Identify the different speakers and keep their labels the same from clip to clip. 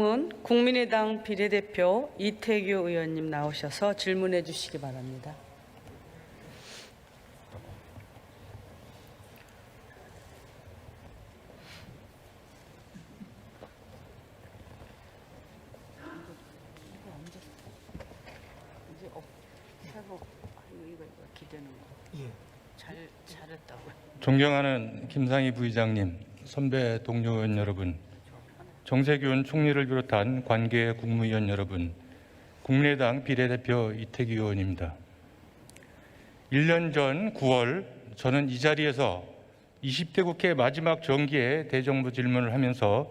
Speaker 1: 다음은 국민의당 비례대표 이태규 의원님 나오셔서 질문해 주시기 바랍니다.
Speaker 2: 존경하는 김상희 부의장님, 선배 동료 의원 여러분, 정세균 총리를 비롯한 관계 국무위원 여러분, 국민의당 비례대표 이태규 의원입니다. 1년 전 9월 저는 이 자리에서 20대 국회 마지막 정기에 대정부 질문을 하면서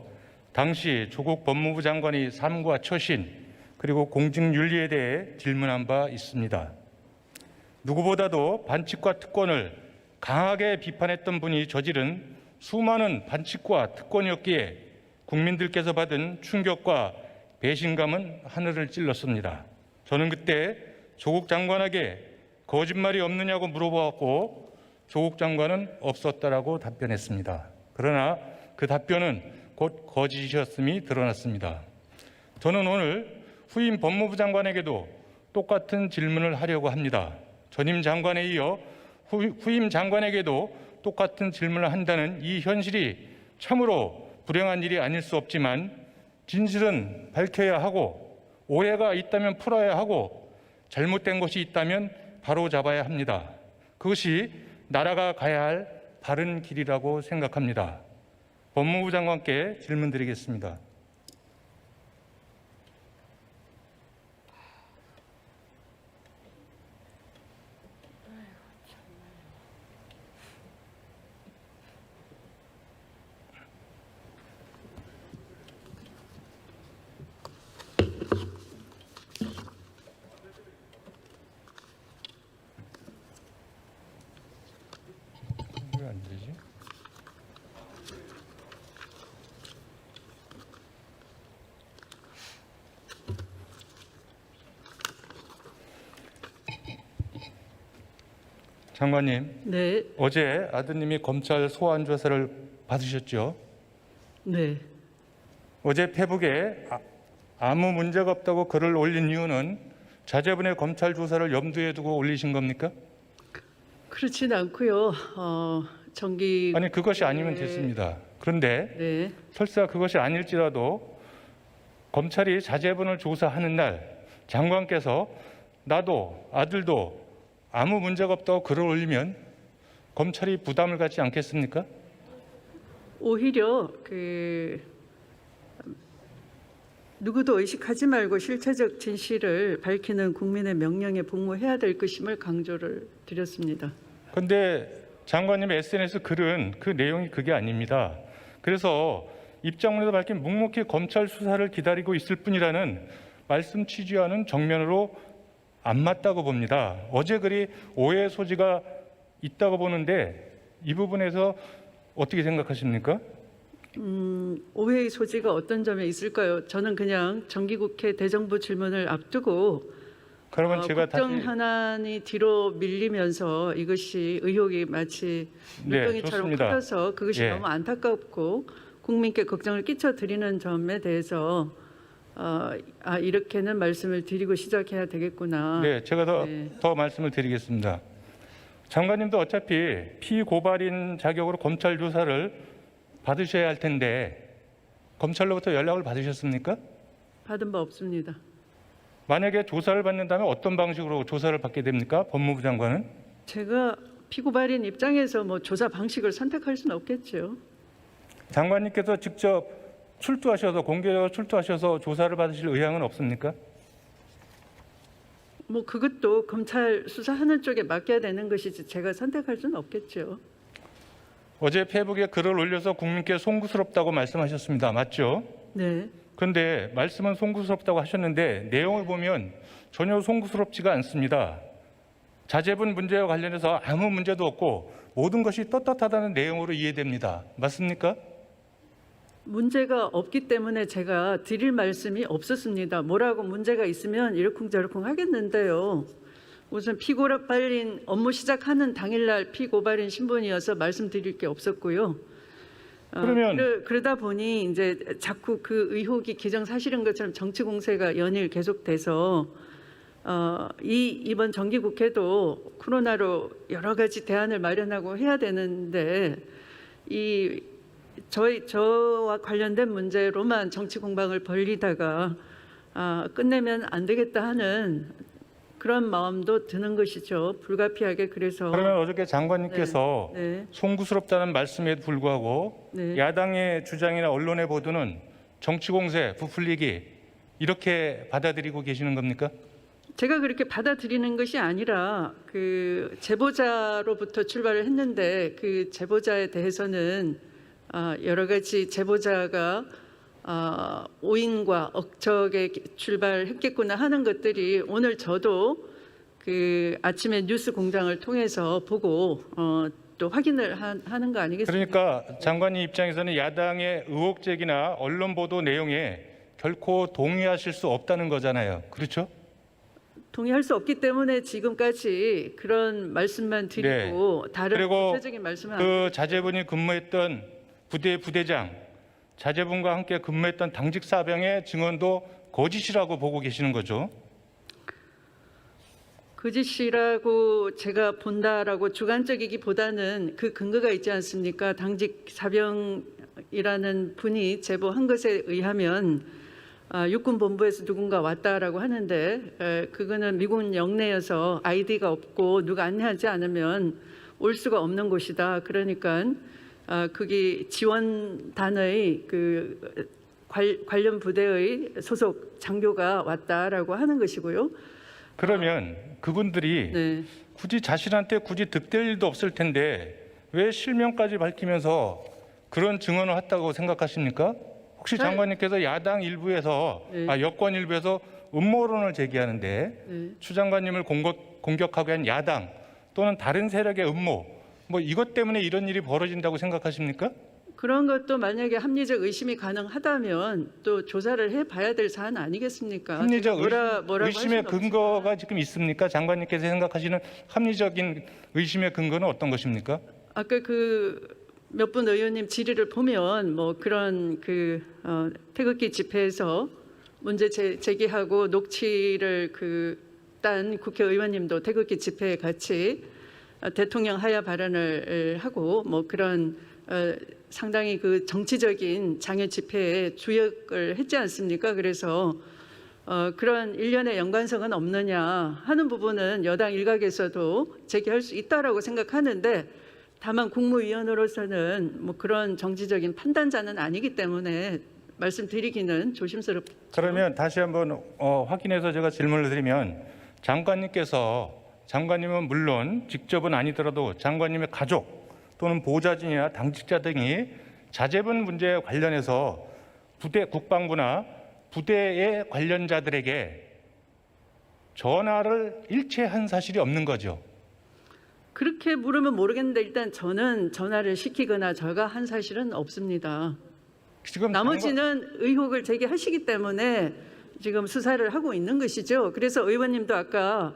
Speaker 2: 당시 조국 법무부 장관의 삶과 처신 그리고 공직윤리에 대해 질문한 바 있습니다. 누구보다도 반칙과 특권을 강하게 비판했던 분이 저지른 수많은 반칙과 특권이었기에 국민들께서 받은 충격과 배신감은 하늘을 찔렀습니다. 저는 그때 조국 장관에게 거짓말이 없느냐고 물어보았고 조국 장관은 없었다라고 답변했습니다. 그러나 그 답변은 곧 거짓이었음이 드러났습니다. 저는 오늘 후임 법무부 장관에게도 똑같은 질문을 하려고 합니다. 전임 장관에 이어 후- 후임 장관에게도 똑같은 질문을 한다는 이 현실이 참으로 불행한 일이 아닐 수 없지만 진실은 밝혀야 하고 오해가 있다면 풀어야 하고 잘못된 것이 있다면 바로 잡아야 합니다. 그것이 나라가 가야 할 바른 길이라고 생각합니다. 법무부 장관께 질문 드리겠습니다. 왜 안 되지? 장관님,
Speaker 1: 네,
Speaker 2: 어제 아드님이 검찰 소환 조사를 받으셨죠?
Speaker 1: 네.
Speaker 2: 어제 페북에 아- 아무 문제가 없다고 글을 올린 이유는 자제분의 검찰 조사를 염두에 두고 올리신 겁니까?
Speaker 1: 그렇진 않고요. 어, 정기
Speaker 2: 아니 그것이 아니면
Speaker 1: 네.
Speaker 2: 됐습니다. 그런데
Speaker 1: 네,
Speaker 2: 설사 그것이 아닐지라도 검찰이 자제분을 조사하는 날 장관께서 나도 아들도 아무 문제가 없다고 글을 올리면 검찰이 부담을 갖지 않겠습니까?
Speaker 1: 오히려 그 누구도 의식하지 말고 실체적 진실을 밝히는 국민의 명령에 복무해야 될 것임을 강조를 드렸습니다.
Speaker 2: 근데 장관님 SNS 글은 그 내용이 그게 아닙니다. 그래서 입장문에서 밝힌 묵묵히 검찰 수사를 기다리고 있을 뿐이라는 말씀 취지와는 정면으로 안 맞다고 봅니다. 어제 글이 오해 소지가 있다고 보는데 이 부분에서 어떻게 생각하십니까?
Speaker 1: 음, 오해의 소지가 어떤 점에 있을까요? 저는 그냥 정기국회 대정부 질문을 앞두고
Speaker 2: 그러면
Speaker 1: 어,
Speaker 2: 제가
Speaker 1: 국정
Speaker 2: 다시
Speaker 1: 현안이 뒤로 밀리면서 이것이 의혹이 마치
Speaker 2: 네,
Speaker 1: 물덩이처럼
Speaker 2: 좋습니다.
Speaker 1: 커져서 그것이
Speaker 2: 예.
Speaker 1: 너무 안타깝고 국민께 걱정을 끼쳐드리는 점에 대해서 어, 아 이렇게는 말씀을 드리고 시작해야 되겠구나.
Speaker 2: 네, 제가 더,
Speaker 1: 네.
Speaker 2: 더 말씀을 드리겠습니다. 장관님도 어차피 피고발인 자격으로 검찰 조사를 받으셔야 할 텐데 검찰로부터 연락을 받으셨습니까?
Speaker 1: 받은 바 없습니다.
Speaker 2: 만약에 조사를 받는다면 어떤 방식으로 조사를 받게 됩니까? 법무부 장관은?
Speaker 1: 제가 피고발인 입장에서 뭐 조사 방식을 선택할 수는 없겠죠.
Speaker 2: 장관님께서 직접 출두하셔서 공개적으로 출두하셔서 조사를 받으실 의향은 없습니까?
Speaker 1: 뭐 그것도 검찰 수사하는 쪽에 맡겨야 되는 것이지 제가 선택할 수는 없겠죠.
Speaker 2: 어제 페북에 글을 올려서 국민께 송구스럽다고 말씀하셨습니다. 맞죠?
Speaker 1: 네.
Speaker 2: 그런데 말씀은 송구스럽다고 하셨는데 내용을 보면 전혀 송구스럽지가 않습니다. 자제분 문제와 관련해서 아무 문제도 없고 모든 것이 떳떳하다는 내용으로 이해됩니다. 맞습니까?
Speaker 1: 문제가 없기 때문에 제가 드릴 말씀이 없었습니다. 뭐라고 문제가 있으면 이러쿵저러쿵 하겠는데요. 우선 피고발인 업무 시작하는 당일날 피고발인 신분이어서 말씀드릴 게 없었고요. 어,
Speaker 2: 그러면-
Speaker 1: 그러, 그러다 보니 이제 자꾸 그 의혹이 기정 사실인 것처럼 정치 공세가 연일 계속돼서 어, 이 이번 정기 국회도 코로나로 여러 가지 대안을 마련하고 해야 되는데 이 저희 저와 관련된 문제로만 정치 공방을 벌리다가 아, 끝내면 안 되겠다 하는 그런 마음도 드는 것이죠. 불가피하게 그래서
Speaker 2: 그러면 어저께 장관님께서
Speaker 1: 네,
Speaker 2: 송구스럽다는 말씀에도 불구하고
Speaker 1: 네.
Speaker 2: 야당의 주장이나 언론의 보도는 정치 공세, 부풀리기 이렇게 받아들이고 계시는 겁니까?
Speaker 1: 제가 그렇게 받아들이는 것이 아니라 그 제보자로부터 출발을 했는데 그 제보자에 대해서는 아, 여러 가지 제보자가 아, 오인과 억척에 출발했겠구나 하는 것들이 오늘 저도 그 아침에 뉴스 공장을 통해서 보고 어, 또 확인을 하, 하는 거 아니겠습니까?
Speaker 2: 그러니까 장관님 입장에서는 야당의 의혹 제기나 언론 보도 내용에 결코 동의하실 수 없다는 거잖아요. 그렇죠?
Speaker 1: 동의할 수 없기 때문에 지금까지 그런 말씀만 드리고 다른
Speaker 2: 네. 그리고
Speaker 1: 구체적인 말씀은 안
Speaker 2: 그 자제분이 근무했던 부대 부대장, 자제분과 함께 근무했던 당직 사병의 증언도 거짓이라고 보고 계시는 거죠.
Speaker 1: 거짓이라고 제가 본다라고 주관적이기보다는 그 근거가 있지 않습니까? 당직 사병이라는 분이 제보한 것에 의하면 아, 육군 본부에서 누군가 왔다라고 하는데 에, 그거는 미군 영내여서 아이디가 없고 누가 안내하지 않으면 올 수가 없는 곳이다. 그러니까 아, 그게 지원단의 그 관- 관련 부대의 소속 장교가 왔다라고 하는 것이고요.
Speaker 2: 그러면 그분들이
Speaker 1: 네.
Speaker 2: 굳이 자신한테 굳이 득될 일도 없을 텐데 왜 실명까지 밝히면서 그런 증언을 했다고 생각하십니까? 혹시
Speaker 1: 잘-
Speaker 2: 장관님께서 야당 일부에서
Speaker 1: 네.
Speaker 2: 아 여권 일부에서 음모론을 제기하는데
Speaker 1: 네.
Speaker 2: 추 장관님을 공격, 공격하게 한 야당 또는 다른 세력의 음모 뭐 이것 때문에 이런 일이 벌어진다고 생각하십니까?
Speaker 1: 그런 것도 만약에 합리적 의심이 가능하다면 또 조사를 해봐야 될 사안 아니겠습니까?
Speaker 2: 합리적
Speaker 1: 뭐라,
Speaker 2: 의심, 의심의 근거가 지금 있습니까? 장관님께서 생각하시는 합리적인 의심의 근거는 어떤 것입니까?
Speaker 1: 아까 그 몇 분 의원님 질의를 보면 뭐 그런 그 어, 태극기 집회에서 문제 제, 제기하고 녹취를 그 딴 국회의원님도 태극기 집회에 같이 어, 대통령 하야 발언을 하고 뭐 그런 어, 상당히 그 정치적인 장애 집회에 주역을 했지 않습니까? 그래서 어, 그런 일련의 연관성은 없느냐 하는 부분은 여당 일각에서도 제기할 수 있다라고 생각하는데 다만 국무위원으로서는 뭐 그런 정치적인 판단자는 아니기 때문에 말씀드리기는 조심스럽.
Speaker 2: 그러면 다시 한번 어, 확인해서 제가 질문을 드리면 장관님께서 장관님은 물론 직접은 아니더라도 장관님의 가족 또는 보좌진이나 당직자 등이 자제분 문제에 관련해서 부대 국방부나 부대의 관련자들에게 전화를 일체한 사실이 없는 거죠.
Speaker 1: 그렇게 물으면 모르겠는데 일단 저는 전화를 시키거나 저가 한 사실은 없습니다.
Speaker 2: 지금
Speaker 1: 나머지는 의혹을 제기하시기 때문에 지금 수사를 하고 있는 것이죠. 그래서 의원님도 아까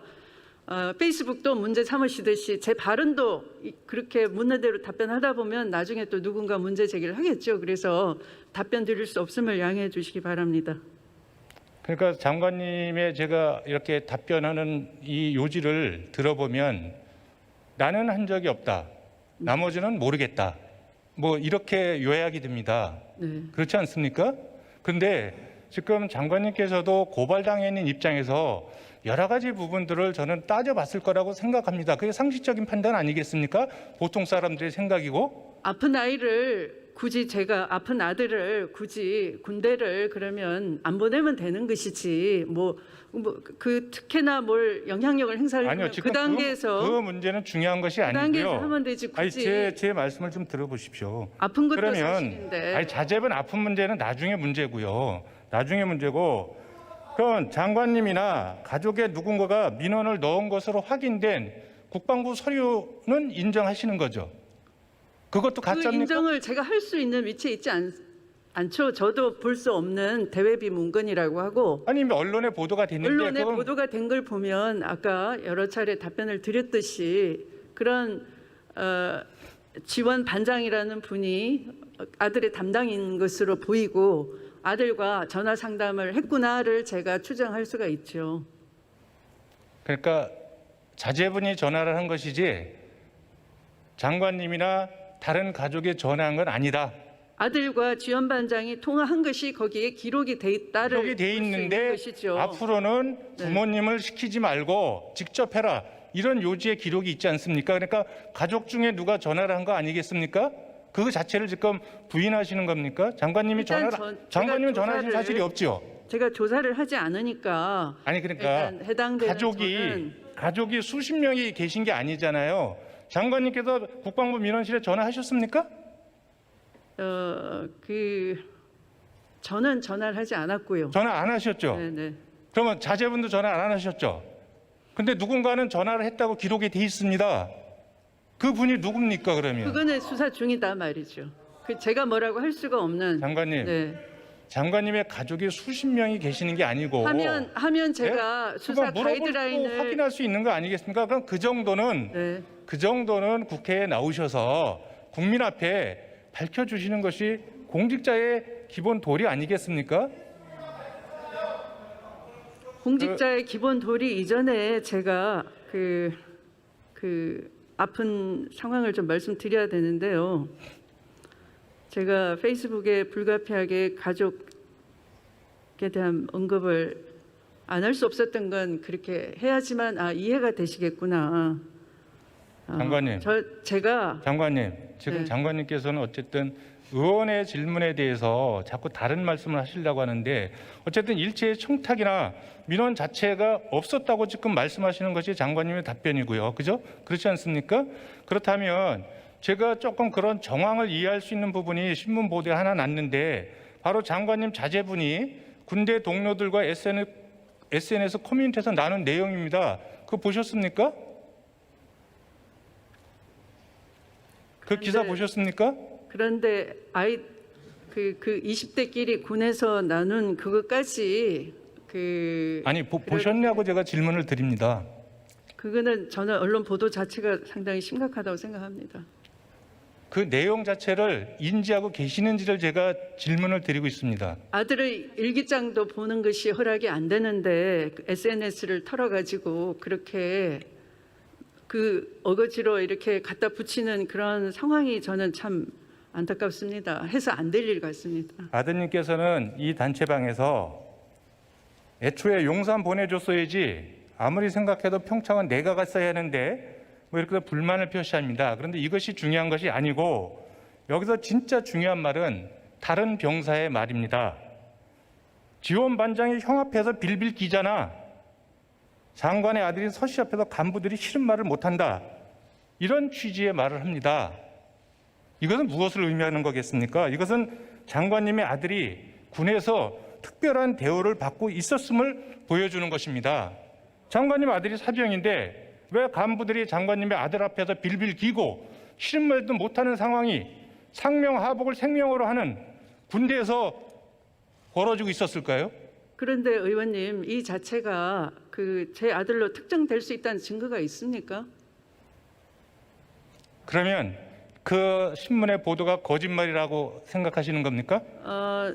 Speaker 1: 어, 페이스북도 문제 삼으시듯이 제 발언도 이- 그렇게 묻는 대로 답변하다 보면 나중에 또 누군가 문제 제기를 하겠죠. 그래서 답변 드릴 수 없음을 양해해 주시기 바랍니다.
Speaker 2: 그러니까 장관님의 제가 이렇게 답변하는 이 요지를 들어보면 나는 한 적이 없다. 나머지는 모르겠다. 뭐 이렇게 요약이 됩니다.
Speaker 1: 네.
Speaker 2: 그렇지 않습니까? 그런데 지금 장관님께서도 고발당해 있는 입장에서 여러 가지 부분들을 저는 따져봤을 거라고 생각합니다. 그게 상식적인 판단 아니겠습니까? 보통 사람들의 생각이고
Speaker 1: 아픈 아이를 굳이 제가 아픈 아들을 굳이 군대를 그러면 안 보내면 되는 것이지 뭐뭐그 특혜나 뭘 영향력을
Speaker 2: 아니요
Speaker 1: 행사하려면
Speaker 2: 지금
Speaker 1: 그 단계에서
Speaker 2: 그, 그 문제는 중요한 것이
Speaker 1: 그 단계에서
Speaker 2: 아니고요.
Speaker 1: 하면 되지
Speaker 2: 아니
Speaker 1: 굳이
Speaker 2: 제, 제 말씀을 좀 들어보십시오.
Speaker 1: 아픈 것도
Speaker 2: 그러면
Speaker 1: 사실인데
Speaker 2: 아니 자제분 아픈 문제는 나중에 문제고요. 나중에 문제고 그럼 장관님이나 가족의 누군가가 민원을 넣은 것으로 확인된 국방부 서류는 인정하시는 거죠. 그것도
Speaker 1: 그
Speaker 2: 가짜입니까?
Speaker 1: 인정을 제가 할 수 있는 위치에 있지 않, 않죠. 저도 볼 수 없는 대외비 문건이라고 하고
Speaker 2: 아니 언론에 보도가 됐는데
Speaker 1: 언론에
Speaker 2: 그건
Speaker 1: 보도가 된 걸 보면 아까 여러 차례 답변을 드렸듯이 그런 어, 지원 반장이라는 분이 아들의 담당인 것으로 보이고 아들과 전화 상담을 했구나를 제가 추정할 수가 있죠.
Speaker 2: 그러니까 자제분이 전화를 한 것이지 장관님이나 다른 가족이 전화한 건 아니다.
Speaker 1: 아들과 주연 반장이 통화한 것이 거기에 기록이 돼 있다를
Speaker 2: 여기 돼
Speaker 1: 볼수 있는
Speaker 2: 있는데
Speaker 1: 것이죠.
Speaker 2: 앞으로는
Speaker 1: 네.
Speaker 2: 부모님을 시키지 말고 직접 해라. 이런 요지의 기록이 있지 않습니까? 그러니까 가족 중에 누가 전화를 한 거 아니겠습니까? 그 자체를 지금 부인하시는 겁니까? 장관님이
Speaker 1: 일단
Speaker 2: 전화를
Speaker 1: 전-
Speaker 2: 장관님은
Speaker 1: 제가
Speaker 2: 전화하신
Speaker 1: 조사를-
Speaker 2: 사실이 없지요.
Speaker 1: 제가 조사를 하지 않으니까
Speaker 2: 아니 그러니까
Speaker 1: 일단 해당되는
Speaker 2: 가족이
Speaker 1: 저는
Speaker 2: 가족이 수십 명이 계신 게 아니잖아요. 장관님께서 국방부 민원실에 전화하셨습니까?
Speaker 1: 어 그 저는 전화를 하지 않았고요.
Speaker 2: 전화 안 하셨죠.
Speaker 1: 네 네.
Speaker 2: 그러면 자제분도 전화 안 하셨죠. 근데 누군가는 전화를 했다고 기록이 돼 있습니다. 그 분이 누굽니까 그러면?
Speaker 1: 그거는 수사 중이다 말이죠. 그 제가 뭐라고 할 수가 없는.
Speaker 2: 장관님,
Speaker 1: 네.
Speaker 2: 장관님의 가족이 수십 명이 계시는 게 아니고
Speaker 1: 하면 하면 제가 수사
Speaker 2: 어? 네? 그거 물어보고
Speaker 1: 가이드라인을
Speaker 2: 확인할 수 있는 거 아니겠습니까? 그럼 그 정도는
Speaker 1: 네.
Speaker 2: 그 정도는 국회에 나오셔서 국민 앞에 밝혀 주시는 것이 공직자의 기본 도리 아니겠습니까?
Speaker 1: 공직자의 기본 도리 이전에 제가 그, 그 아픈 상황을 좀 말씀드려야 되는데요. 제가 페이스북에 불가피하게 가족에 대한 언급을 안 할 수 없었던 건 그렇게 해야지만 아 이해가 되시겠구나. 아,
Speaker 2: 장관님.
Speaker 1: 저 제가
Speaker 2: 장관님, 지금
Speaker 1: 네.
Speaker 2: 장관님께서는 어쨌든 의원의 질문에 대해서 자꾸 다른 말씀을 하시려고 하는데 어쨌든 일체의 청탁이나 민원 자체가 없었다고 지금 말씀하시는 것이 장관님의 답변이고요. 그죠? 그렇지 않습니까? 그렇다면 제가 조금 그런 정황을 이해할 수 있는 부분이 신문 보도에 하나 났는데 바로 장관님 자제분이 군대 동료들과 SNS, SNS 커뮤니티에서 나눈 내용입니다. 그거 보셨습니까? 그 기사 보셨습니까?
Speaker 1: 그런데 아이 그, 그 20대끼리 군에서 나눈 그것까지 그
Speaker 2: 아니 보, 보셨냐고 제가 질문을 드립니다.
Speaker 1: 그거는 저는 언론 보도 자체가 상당히 심각하다고 생각합니다.
Speaker 2: 그 내용 자체를 인지하고 계시는지를 제가 질문을 드리고 있습니다.
Speaker 1: 아들의 일기장도 보는 것이 허락이 안 되는데 SNS를 털어가지고 그렇게 그 어거지로 이렇게 갖다 붙이는 그런 상황이 저는 참 안타깝습니다. 해서 안 될 일 같습니다.
Speaker 2: 아드님께서는 이 단체방에서 애초에 용산 보내줬어야지 아무리 생각해도 평창은 내가 갔어야 하는데 뭐 이렇게 불만을 표시합니다. 그런데 이것이 중요한 것이 아니고 여기서 진짜 중요한 말은 다른 병사의 말입니다. 지원 반장이 형 앞에서 빌빌 기잖아. 장관의 아들인 서씨 앞에서 간부들이 싫은 말을 못한다. 이런 취지의 말을 합니다. 이것은 무엇을 의미하는 거겠습니까? 이것은 장관님의 아들이 군에서 특별한 대우를 받고 있었음을 보여주는 것입니다. 장관님 아들이 사병인데 왜 간부들이 장관님의 아들 앞에서 빌빌 기고 싫은 말도 못하는 상황이 상명하복을 생명으로 하는 군대에서 벌어지고 있었을까요?
Speaker 1: 그런데 의원님 이 자체가 그 제 아들로 특정될 수 있다는 증거가 있습니까?
Speaker 2: 그러면 그 신문의 보도가 거짓말이라고 생각하시는 겁니까?
Speaker 1: 어,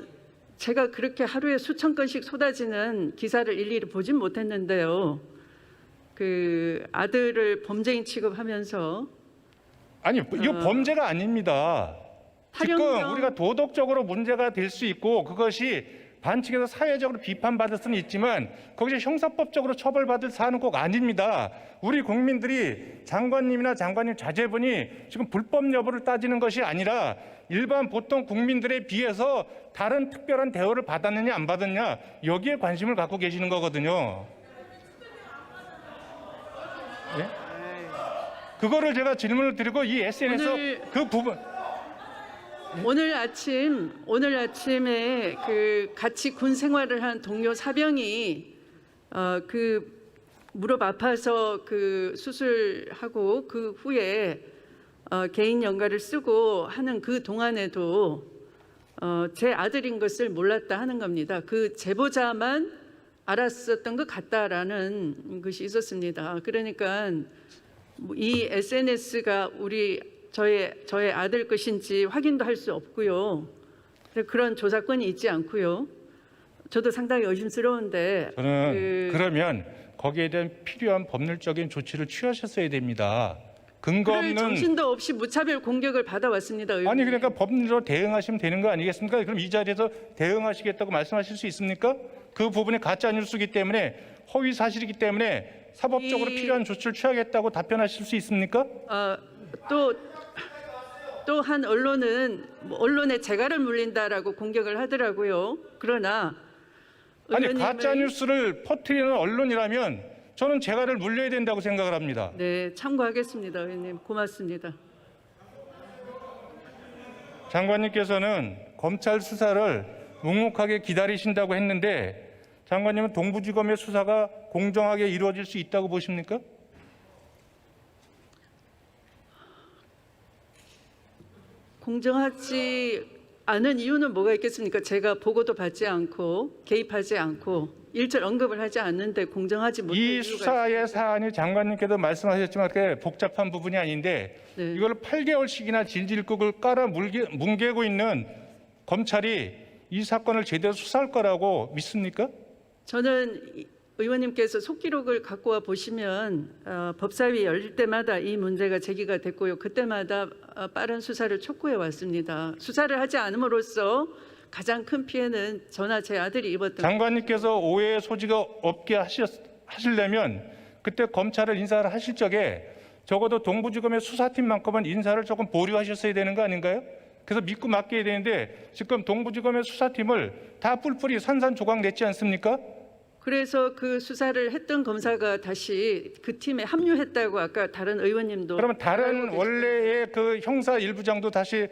Speaker 1: 제가 그렇게 하루에 수천 건씩 쏟아지는 기사를 일일이 보진 못했는데요. 그 아들을 범죄인 취급하면서
Speaker 2: 아니 이거
Speaker 1: 어.
Speaker 2: 범죄가 아닙니다. 지금 우리가 도덕적으로 문제가 될 수 있고 그것이 반칙에서 사회적으로 비판받을 수는 있지만 거기서 형사법적으로 처벌받을 사안은 꼭 아닙니다. 우리 국민들이 장관님이나 장관님 자제분이 지금 불법 여부를 따지는 것이 아니라 일반 보통 국민들에 비해서 다른 특별한 대우를 받았느냐 안 받았냐 여기에 관심을 갖고 계시는 거거든요. 예? 그거를 제가 질문을 드리고 이 SNS
Speaker 1: 오늘-
Speaker 2: 그 부분
Speaker 1: 오늘 아침 오늘 아침에 그 같이 군 생활을 한 동료 사병이 어, 그 무릎 아파서 그 수술하고 그 후에 어, 개인 연가를 쓰고 하는 그 동안에도 어, 제 아들인 것을 몰랐다 하는 겁니다. 그 제보자만 알았었던 것 같다라는 것이 있었습니다. 그러니까 뭐이 SNS가 우리 저의 저의 아들 것인지 확인도 할 수 없고요. 그런 조사권이 있지 않고요. 저도 상당히 의심스러운데
Speaker 2: 저는
Speaker 1: 그-
Speaker 2: 그러면 거기에 대한 필요한 법률적인 조치를 취하셨어야 됩니다. 근거 없는
Speaker 1: 정신도 없이 무차별 공격을 받아왔습니다. 의원님.
Speaker 2: 아니 그러니까 법률로 대응하시면 되는 거 아니겠습니까? 그럼 이 자리에서 대응하시겠다고 말씀하실 수 있습니까? 그 부분이 가짜 뉴스이기 때문에 허위 사실이기 때문에 사법적으로
Speaker 1: 이-
Speaker 2: 필요한 조치를 취하겠다고 답변하실 수 있습니까?
Speaker 1: 어, 또 또 한 언론은 뭐 언론에 재갈을 물린다라고 공격을 하더라고요. 그러나
Speaker 2: 아니
Speaker 1: 의원님의-
Speaker 2: 가짜 뉴스를 퍼뜨리는 언론이라면 저는 재갈을 물려야 된다고 생각을 합니다.
Speaker 1: 네 참고하겠습니다, 의원님 고맙습니다.
Speaker 2: 장관님께서는 검찰 수사를 묵묵하게 기다리신다고 했는데 장관님은 동부지검의 수사가 공정하게 이루어질 수 있다고 보십니까?
Speaker 1: 공정하지 않은 이유는 뭐가 있겠습니까? 제가 보고도 받지 않고 개입하지 않고 일절 언급을 하지 않는데 공정하지
Speaker 2: 이
Speaker 1: 이유가
Speaker 2: 수사의 사안이 장관님께도 말씀하셨지만 그렇게 복잡한 부분이 아닌데
Speaker 1: 네.
Speaker 2: 이걸 8개월씩이나 질질국을 깔아 물게, 뭉개고 있는 검찰이 이 사건을 제대로 수사할 거라고 믿습니까?
Speaker 1: 저는 이- 의원님께서 속기록을 갖고 와 보시면 어, 법사위 열릴 때마다 이 문제가 제기가 됐고요. 그때마다 어, 빠른 수사를 촉구해 왔습니다. 수사를 하지 않음으로써 가장 큰 피해는 저나 제 아들이 입었던
Speaker 2: 장관님께서 오해의 소지가 없게 하셨, 하시려면 그때 검찰을 인사를 하실 적에 적어도 동부지검의 수사팀만큼은 인사를 조금 보류하셨어야 되는 거 아닌가요? 그래서 믿고 맡겨야 되는데 지금 동부지검의 수사팀을 다 뿔뿔이 산산조각 냈지 않습니까?
Speaker 1: 그래서 그 수사를 했던 검사가 다시 그 팀에 합류했다고 아까 다른 의원님도
Speaker 2: 그러면 다른 원래의 그 형사 일부장도 다시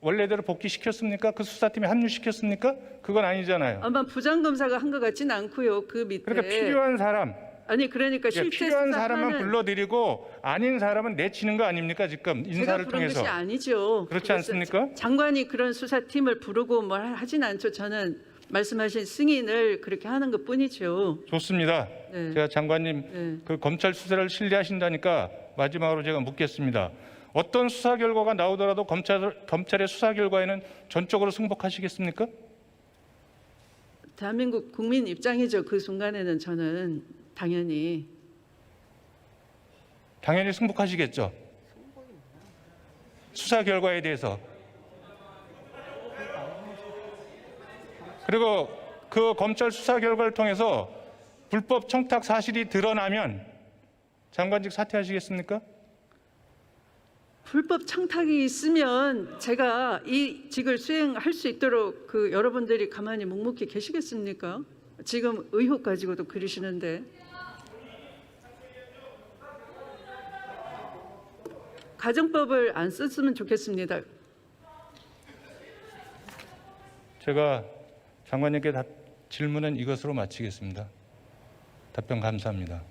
Speaker 2: 원래대로 복귀시켰습니까? 그 수사팀에 합류시켰습니까? 그건 아니잖아요.
Speaker 1: 아마 부장 검사가 한 것 같지는 않고요. 그 밑에
Speaker 2: 그러니까 필요한 사람,
Speaker 1: 아니 그러니까
Speaker 2: 예,
Speaker 1: 실제
Speaker 2: 필요한 사람만
Speaker 1: 수사하는
Speaker 2: 불러들이고 아닌 사람은 내치는 거 아닙니까? 지금
Speaker 1: 제가
Speaker 2: 인사를
Speaker 1: 부른
Speaker 2: 통해서
Speaker 1: 것이 아니죠.
Speaker 2: 그렇지
Speaker 1: 그것은
Speaker 2: 않습니까?
Speaker 1: 장관이 그런 수사팀을 부르고 뭘 하진 않죠. 저는 말씀하신 승인을 그렇게 하는 것 뿐이죠.
Speaker 2: 좋습니다.
Speaker 1: 네.
Speaker 2: 제가 장관님
Speaker 1: 네.
Speaker 2: 그 검찰 수사를 신뢰하신다니까 마지막으로 제가 묻겠습니다. 어떤 수사 결과가 나오더라도 검찰 검찰의 수사 결과에는 전적으로 승복하시겠습니까?
Speaker 1: 대한민국 국민 입장이죠. 그 순간에는 저는 당연히
Speaker 2: 당연히 승복하시겠죠. 수사 결과에 대해서. 그리고 그 검찰 수사 결과를 통해서 불법 청탁 사실이 드러나면 장관직 사퇴하시겠습니까?
Speaker 1: 불법 청탁이 있으면 제가 이 직을 수행할 수 있도록 그 여러분들이 가만히 묵묵히 계시겠습니까? 지금 의혹 가지고도 그러시는데 가정법을 안 썼으면 좋겠습니다.
Speaker 2: 제가 장관님께 답, 질문은 이것으로 마치겠습니다. 답변 감사합니다.